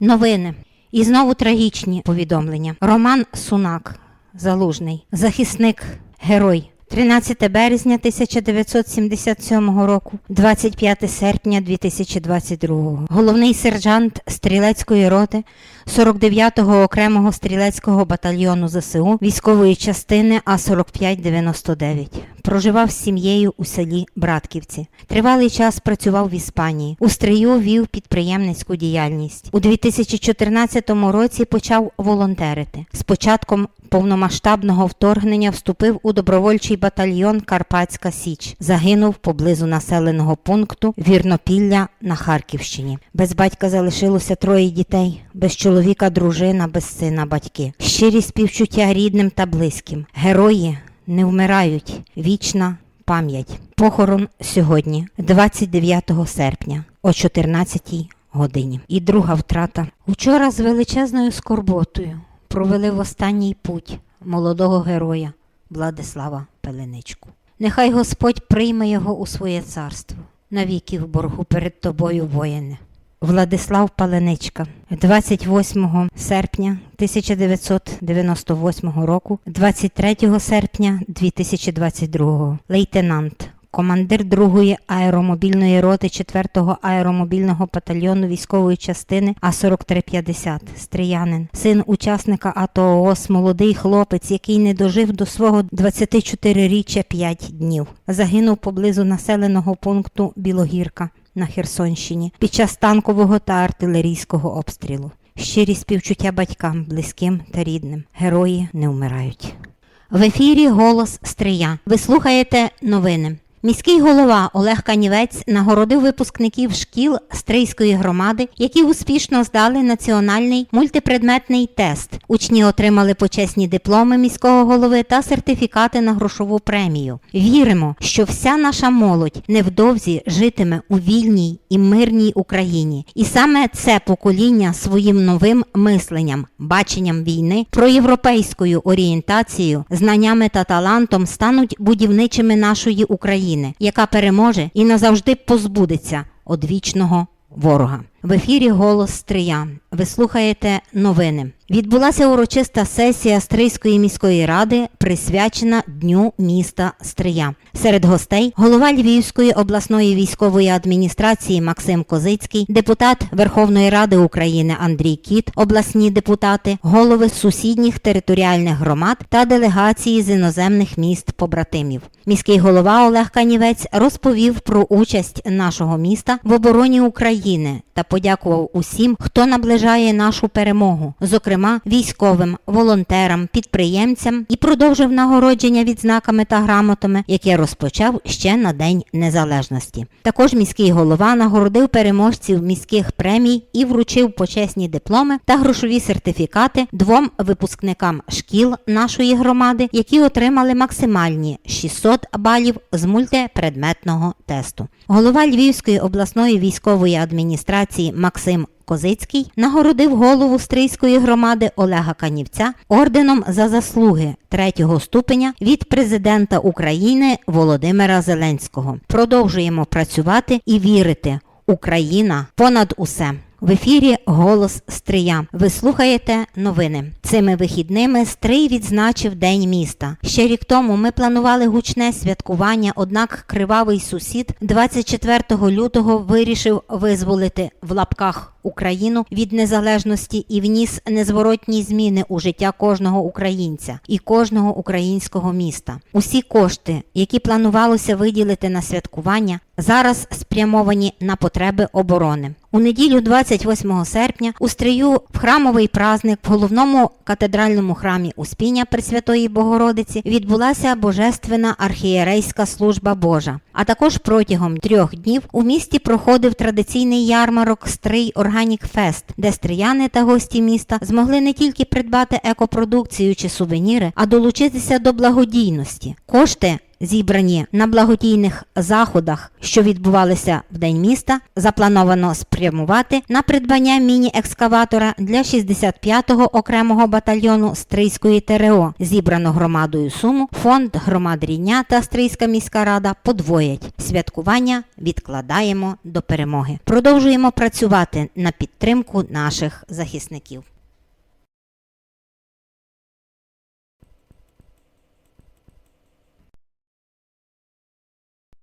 Новини. І знову трагічні повідомлення. Роман Сунак, залужний, захисник, герой. 13 березня 1977 року, 25 серпня 2022. Головний сержант стрілецької роти 49-го окремого стрілецького батальйону ЗСУ військової частини А4599. Проживав з сім'єю у селі Братківці. Тривалий час працював в Іспанії. У стрию вів підприємницьку діяльність. У 2014 році почав волонтерити. З початком повномасштабного вторгнення вступив у добровольчий батальйон Карпатська Січ. Загинув поблизу населеного пункту Вірнопілля на Харківщині. Без батька залишилося троє дітей, без чоловіка, дружина, без сина, батьки. Щирі співчуття рідним та близьким. Герої не вмирають. Вічна пам'ять. Похорон сьогодні, 29 серпня, о 14 годині. І друга втрата. Учора з величезною скорботою провели в останній путь молодого героя Владислава Пеленичку. Нехай Господь прийме його у своє царство, навіки в боргу перед тобою, воїне. Владислав Паленичка. 28 серпня 1998 року, 23 серпня 2022, лейтенант, командир 2-ї аеромобільної роти 4-го аеромобільного батальйону військової частини А4350, Стріянин, син учасника АТО ООС, молодий хлопець, який не дожив до свого 24-річчя 5 днів. Загинув поблизу населеного пункту Білогірка на Херсонщині під час танкового та артилерійського обстрілу. Щирі співчуття батькам, близьким та рідним. Герої не вмирають. В ефірі Голос Стрия. Ви слухаєте новини. Міський голова Олег Канівець нагородив випускників шкіл Стрийської громади, які успішно здали національний мультипредметний тест. Учні отримали почесні дипломи міського голови та сертифікати на грошову премію. Віримо, що вся наша молодь невдовзі житиме у вільній і мирній Україні. І саме це покоління своїм новим мисленням, баченням війни, проєвропейською орієнтацією, знаннями та талантом стануть будівничими нашої України, яка переможе і назавжди позбудеться одвічного ворога. В ефірі Голос Стрия. Ви слухаєте новини. Відбулася урочиста сесія Стрийської міської ради, присвячена Дню міста Стрия. Серед гостей голова Львівської обласної військової адміністрації Максим Козицький, депутат Верховної Ради України Андрій Кіт, обласні депутати, голови сусідніх територіальних громад та делегації з іноземних міст побратимів. Міський голова Олег Канівець розповів про участь нашого міста в обороні України та подякував усім, хто наближає нашу перемогу, зокрема військовим, волонтерам, підприємцям, і продовжив нагородження відзнаками та грамотами, яке розпочав ще на День Незалежності. Також міський голова нагородив переможців міських премій і вручив почесні дипломи та грошові сертифікати двом випускникам шкіл нашої громади, які отримали максимальні 600 балів з мультипредметного тесту. Голова Львівської обласної військової адміністрації Максим Козицький нагородив голову Стрийської громади Олега Канівця орденом за заслуги третього ступеня від президента України Володимира Зеленського. Продовжуємо працювати і вірити. Україна понад усе. В ефірі Голос Стрия. Ви слухаєте новини. Цими вихідними Стрий відзначив День міста. Ще рік тому ми планували гучне святкування, однак кривавий сусід 24 лютого вирішив визволити в лапках Україну від незалежності і вніс незворотні зміни у життя кожного українця і кожного українського міста. Усі кошти, які планувалося виділити на святкування, зараз спрямовані на потреби оборони. У неділю 28 серпня у стрию в храмовий праздник в головному катедральному храмі Успіння Пресвятої Богородиці відбулася божественна архієрейська служба Божа. А також протягом трьох днів у місті проходив традиційний ярмарок Стрий Органік Фест, де стрияни та гості міста змогли не тільки придбати екопродукцію чи сувеніри, а долучитися до благодійності. Кошти зібрані на благодійних заходах, що відбувалися в День міста, заплановано спрямувати на придбання міні-екскаватора для 65-го окремого батальйону Стрийської ТРО. Зібрану громадою суму фонд громад Рівня та Стрийська міська рада подвоять. Святкування відкладаємо до перемоги. Продовжуємо працювати на підтримку наших захисників.